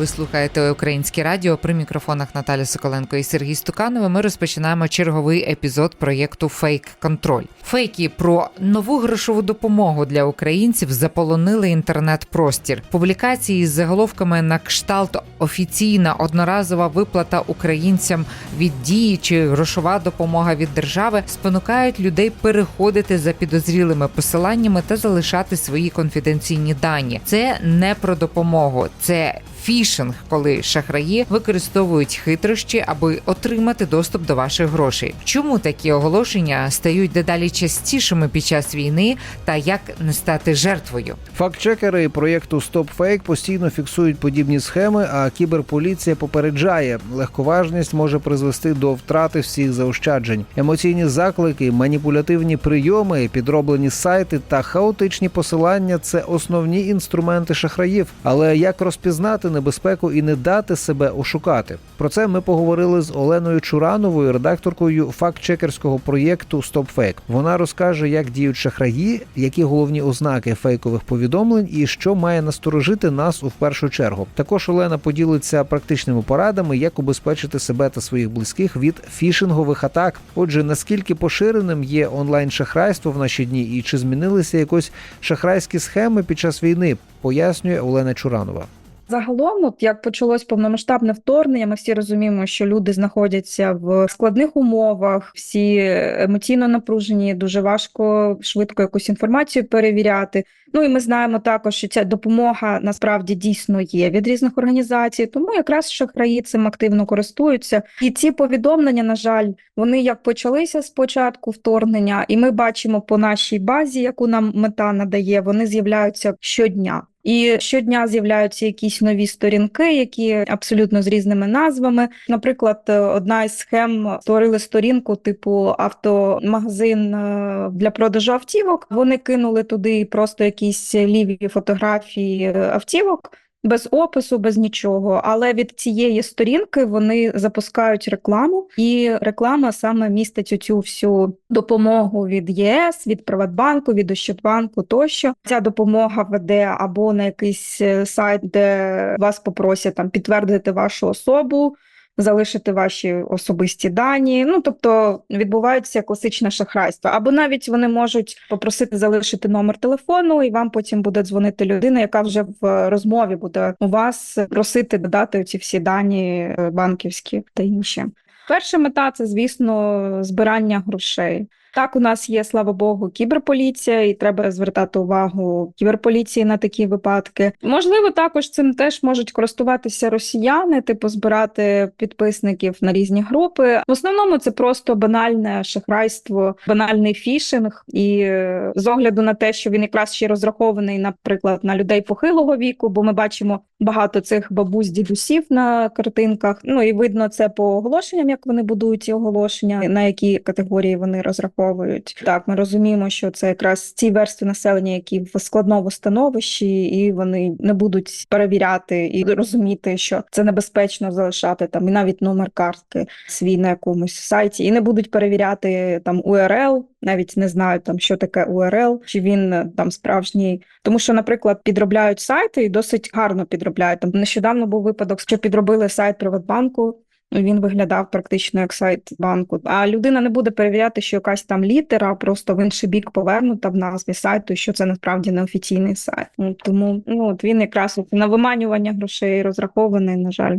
Ви слухаєте українське радіо при мікрофонах Наталя Соколенко і Сергій Стуканова. Ми розпочинаємо черговий епізод проєкту Фейк Контроль. Фейки про нову грошову допомогу для українців заполонили інтернет-простір. Публікації з заголовками на кшталт офіційна одноразова виплата українцям від дії чи грошова допомога від держави спонукають людей переходити за підозрілими посиланнями та залишати свої конфіденційні дані. Це не про допомогу, це фішинг, коли шахраї використовують хитрощі, аби отримати доступ до ваших грошей. Чому такі оголошення стають дедалі частішими під час війни, та як не стати жертвою? Фактчекери проєкту StopFake постійно фіксують подібні схеми, а кіберполіція попереджає, легковажність може призвести до втрати всіх заощаджень. Емоційні заклики, маніпулятивні прийоми, підроблені сайти та хаотичні посилання це основні інструменти шахраїв. Але як розпізнати небезпеку і не дати себе ошукати? Про це ми поговорили з Оленою Чурановою, редакторкою фактчекерського проєкту StopFake. Вона розкаже, як діють шахраї, які головні ознаки фейкових повідомлень і що має насторожити нас у першу чергу. Також Олена поділиться практичними порадами, як убезпечити себе та своїх близьких від фішингових атак. Отже, наскільки поширеним є онлайн шахрайство в наші дні, і чи змінилися якось шахрайські схеми під час війни, пояснює Олена Чуранова. Загалом, от як почалось повномасштабне вторгнення, ми всі розуміємо, що люди знаходяться в складних умовах, всі емоційно напружені, дуже важко швидко якусь інформацію перевіряти. Ну і ми знаємо також, що ця допомога насправді дійсно є від різних організацій, тому якраз шахраї цим активно користуються. І ці повідомлення, на жаль, вони як почалися з початку вторгнення, і ми бачимо по нашій базі, яку нам мета надає, вони з'являються щодня. І щодня з'являються якісь нові сторінки, які абсолютно з різними назвами. Наприклад, е, одна із схем створили сторінку типу автомагазин е, для продажу автівок. Вони кинули туди просто якісь ліві фотографії е, автівок. Без опису, без нічого, але від цієї сторінки вони запускають рекламу, і реклама саме містить оцю всю допомогу від ЄС, від Приватбанку, від Ощадбанку тощо. Ця допомога веде або на якийсь е, сайт, де вас попросять там підтвердити вашу особу. Залишити ваші особисті дані, ну тобто відбувається класичне шахрайство. Або навіть вони можуть попросити залишити номер телефону, і вам потім буде дзвонити людина, яка вже в розмові буде у вас просити додати ці всі дані е, банківські та інші. Перша мета це, звісно, збирання грошей. Так, у нас є, слава Богу, кіберполіція, і треба звертати увагу кіберполіції на такі випадки. Можливо, також цим теж можуть користуватися росіяни, типу збирати підписників на різні групи. В основному це просто банальне шахрайство, банальний фішинг. І е, з огляду на те, що він якраз ще розрахований, наприклад, на людей похилого віку, бо ми бачимо багато цих бабусь, дідусів на картинках. Ну і видно це по оголошенням, як вони будують ці оголошення, на які категорії вони розраховують. Так, ми розуміємо, що це якраз ці верстви населення, які в складному становищі, і вони не будуть перевіряти і розуміти, що це небезпечно залишати там і навіть номер картки свій на якомусь сайті, і не будуть перевіряти там URL, навіть не знають там, що таке URL, чи він там справжній. Тому що, наприклад, підробляють сайти і досить гарно підробляють. Там нещодавно був випадок, що підробили сайт Приватбанку. Він виглядав практично як сайт банку. А людина не буде перевіряти, що якась там літера просто в інший бік повернута в назві сайту, що це насправді не офіційний сайт. Ну, Тому ну от він якраз на виманювання грошей розрахований, на жаль.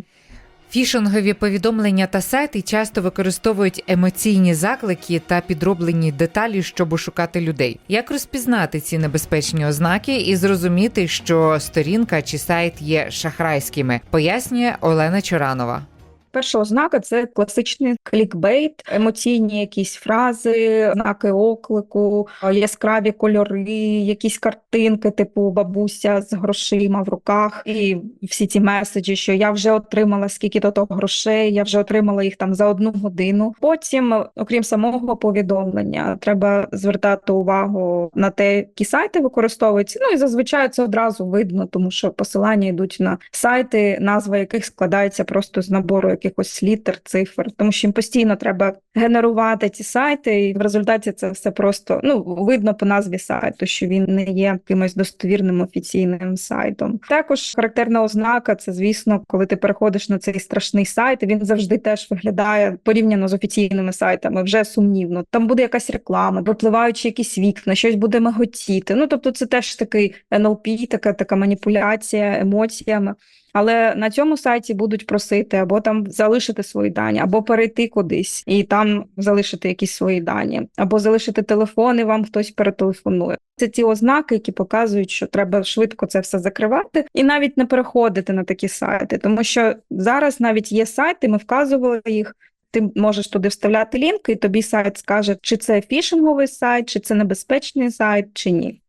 Фішингові повідомлення та сайти часто використовують емоційні заклики та підроблені деталі, щоб ошукати людей. Як розпізнати ці небезпечні ознаки і зрозуміти, що сторінка чи сайт є шахрайськими, пояснює Олена Чоранова. Перша ознака це класичний клікбейт, емоційні якісь фрази, знаки оклику, яскраві кольори, якісь картинки, типу бабуся з грошима в руках, і всі ці меседжі, що я вже отримала скільки то того грошей, я вже отримала їх там за одну годину. Потім, окрім самого повідомлення, треба звертати увагу на те, які сайти використовуються. Ну і зазвичай це одразу видно, тому що посилання йдуть на сайти, назва яких складається просто з набору якихось літер, цифр, тому що їм постійно треба генерувати ці сайти, і в результаті це все просто ну видно по назві сайту, що він не є якимось достовірним офіційним сайтом. Також характерна ознака це, звісно, коли ти переходиш на цей страшний сайт, він завжди теж виглядає порівняно з офіційними сайтами, вже сумнівно. Там буде якась реклама, випливаючи якісь вікна, щось буде миготіти. Ну тобто, це теж такий НЛП, така така маніпуляція емоціями. Але на цьому сайті будуть просити або там залишити свої дані, або перейти кудись і там залишити якісь свої дані, або залишити телефон, і вам хтось перетелефонує. Це ті ознаки, які показують, що треба швидко це все закривати, і навіть не переходити на такі сайти, тому що зараз навіть є сайти, ми вказували їх. Ти можеш туди вставляти лінк, і тобі сайт скаже, чи це фішинговий сайт, чи це небезпечний сайт, чи ні.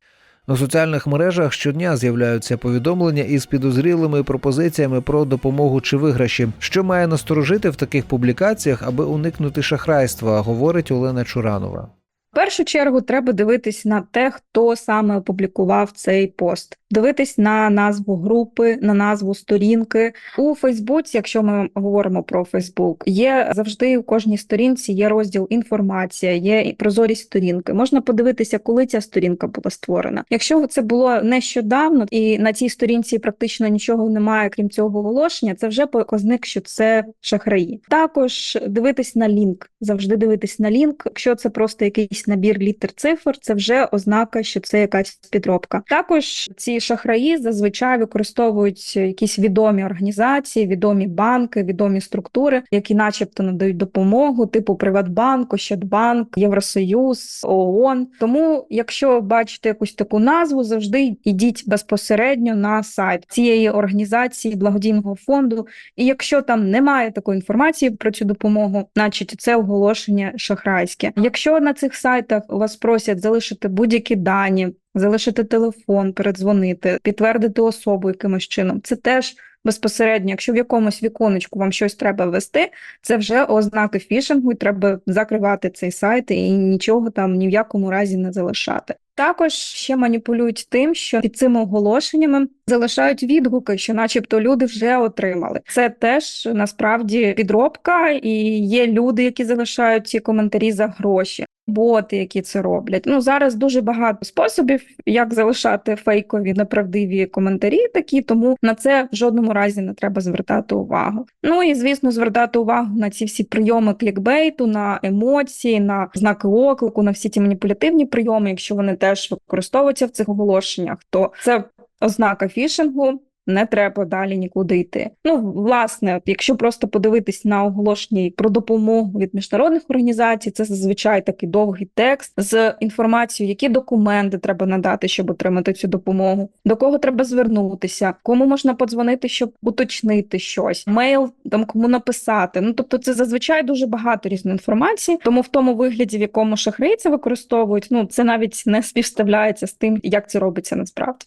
У соціальних мережах щодня з'являються повідомлення із підозрілими пропозиціями про допомогу чи виграші. Що має насторожити в таких публікаціях, аби уникнути шахрайства, говорить Олена Чуранова. В першу чергу треба дивитись на те, хто саме опублікував цей пост, дивитись на назву групи, на назву сторінки у Фейсбуці. Якщо ми говоримо про Фейсбук, є завжди у кожній сторінці є розділ інформація, є прозорість сторінки. Можна подивитися, коли ця сторінка була створена. Якщо це було нещодавно, і на цій сторінці практично нічого немає, крім цього оголошення, це вже показник, що це шахраї. Також дивитись на лінк, завжди дивитись на лінк. Якщо це просто якийсь набір літер цифр, це вже ознака, що це якась підробка. Також ці шахраї зазвичай використовують якісь відомі організації, відомі банки, відомі структури, які, начебто, надають допомогу, типу Приватбанк, Ощадбанк, Євросоюз, ООН. Тому, якщо бачите якусь таку назву, завжди йдіть безпосередньо на сайт цієї організації благодійного фонду. І якщо там немає такої інформації про цю допомогу, значить це оголошення шахрайське. Якщо на цих сайтах у вас просять залишити будь-які дані, залишити телефон, передзвонити, підтвердити особу якимось чином, це теж безпосередньо, якщо в якомусь віконечку вам щось треба ввести, це вже ознаки фішингу, і треба закривати цей сайт і нічого там ні в якому разі не залишати. Також ще маніпулюють тим, що під цими оголошеннями залишають відгуки, що, начебто, люди вже отримали. Це теж насправді підробка, і є люди, які залишають ці коментарі за гроші. Боти, які це роблять. Ну зараз дуже багато способів, як залишати фейкові неправдиві коментарі, такі тому на це в жодному разі не треба звертати увагу. Ну і звісно, звертати увагу на ці всі прийоми клікбейту, на емоції, на знаки оклику, на всі ті маніпулятивні прийоми, якщо вони теж використовуються в цих оголошеннях, то це ознака фішингу. Не треба далі нікуди йти. Ну, власне, якщо просто подивитись на оголошення про допомогу від міжнародних організацій, це зазвичай такий довгий текст з інформацією, які документи треба надати, щоб отримати цю допомогу, до кого треба звернутися, кому можна подзвонити, щоб уточнити щось, мейл там кому написати. Ну тобто, це зазвичай дуже багато різної інформації. Тому в тому вигляді, в якому шахраї це використовують, ну це навіть не співставляється з тим, як це робиться насправді.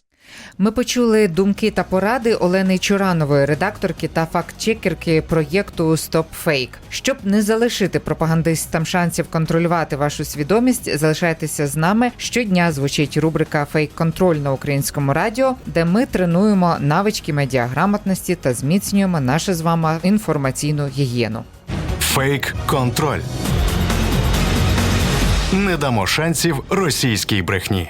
Ми почули думки та поради Олени Чуранової, редакторки та фактчекерки проєкту Stop Fake. Щоб не залишити пропагандистам шансів контролювати вашу свідомість, залишайтеся з нами. Щодня звучить рубрика Фейк контроль на українському радіо, де ми тренуємо навички медіаграмотності та зміцнюємо нашу з вами інформаційну гігієну. Фейк контроль. Не дамо шансів російській брехні.